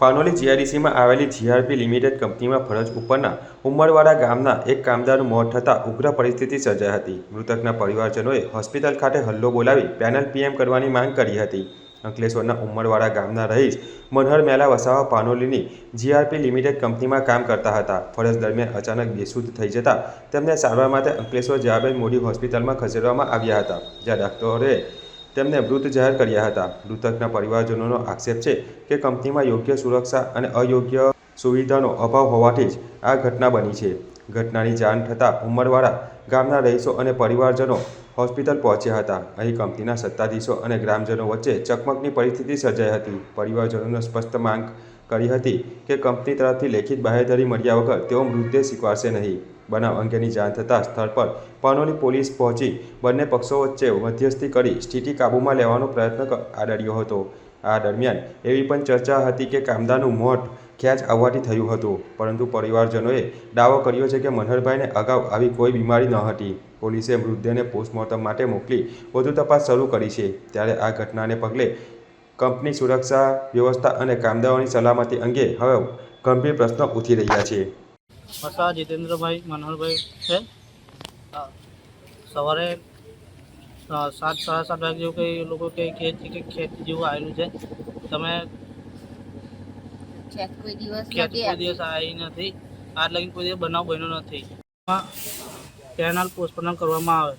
પાનોલી જીઆરડીસીમાં આવેલી GRP limited કંપનીમાં ફરજ ઉપરના ઉમરવાડા ગામના એક કામદારનું મોત થતાં ઉગ્ર પરિસ્થિતિ સર્જાઈ હતી. મૃતકના પરિવારજનોએ હોસ્પિટલ ખાતે હલ્લો બોલાવી પેનલ પીએમ કરવાની માંગ કરી હતી. અંકલેશ્વરના ઉમરવાડા ગામના રહીશ મનહર મેલા વસાવા પાનોલીની જીઆરપી લિમિટેડ કંપનીમાં કામ કરતા હતા. ફરજ દરમિયાન અચાનક બેશુદ્ધ થઈ જતા તેમને સારવાર માટે અંકલેશ્વર જયાબેન મોડી હોસ્પિટલમાં ખસેડવામાં આવ્યા હતા, જ્યાં ડોક્ટરોએ તેમને મૃત જાહેર કર્યા હતા. મૃતકના પરિવારજનોનો આક્ષેપ છે કે કંપનીમાં યોગ્ય સુરક્ષા અને અયોગ્ય સુવિધાનો અભાવ હોવાથી જ આ ઘટના બની છે. ઘટનાની જાણ થતાં ઉમરવાડા ગામના રહીશો અને પરિવારજનો હોસ્પિટલ પહોંચ્યા હતા. અહીં કંપનીના સત્તાધીશો અને ગ્રામજનો વચ્ચે ચકમકની પરિસ્થિતિ સર્જાઈ હતી. પરિવારજનોને સ્પષ્ટ માંગ કરી હતી કે કંપની તરફથી લેખિત બાહેધરી મળ્યા વગર તેઓ મૃતદેહ સ્વીકારશે નહીં. બનાવ અંગેની જાણ થતાં સ્થળ પર પાનોલી પોલીસ પહોંચી બંને પક્ષો વચ્ચે મધ્યસ્થી કરી સ્થિતિ કાબૂમાં લેવાનો પ્રયત્ન આદર્યો હતો. આ દરમિયાન એવી પણ ચર્ચા હતી કે કામદારનું મોત ખેંચ આવવાથી થયું હતું. પરંતુ પરિવારજનોએ દાવો કર્યો છે કે મનહરભાઈને અગાઉ આવી કોઈ બીમારી ન હતી. પોલીસે મૃતદેહને પોસ્ટમોર્ટમ માટે મોકલી વધુ તપાસ શરૂ કરી છે. ત્યારે આ ઘટનાને પગલે કંપની સુરક્ષા વ્યવસ્થા અને કામદારોની સલામતી અંગે હવે ગંભીર પ્રશ્નો ઉઠી રહ્યા છે. વસા જીતેન્દ્રભાઈ મનોહરભાઈ છે. સવારે સાત, સાડા સાત વાગે જેવું કંઈ લોકો કંઈ કહે છે કે ખેત જેવું આવેલું છે. તમે કોઈ દિવસ ખેત કોઈ દિવસ આવી નથી. આજ લગી કોઈ દિવસ બનાવ બન્યો નથી. કેનાલ પોસ્ટમોર્ટમ કરવામાં આવે.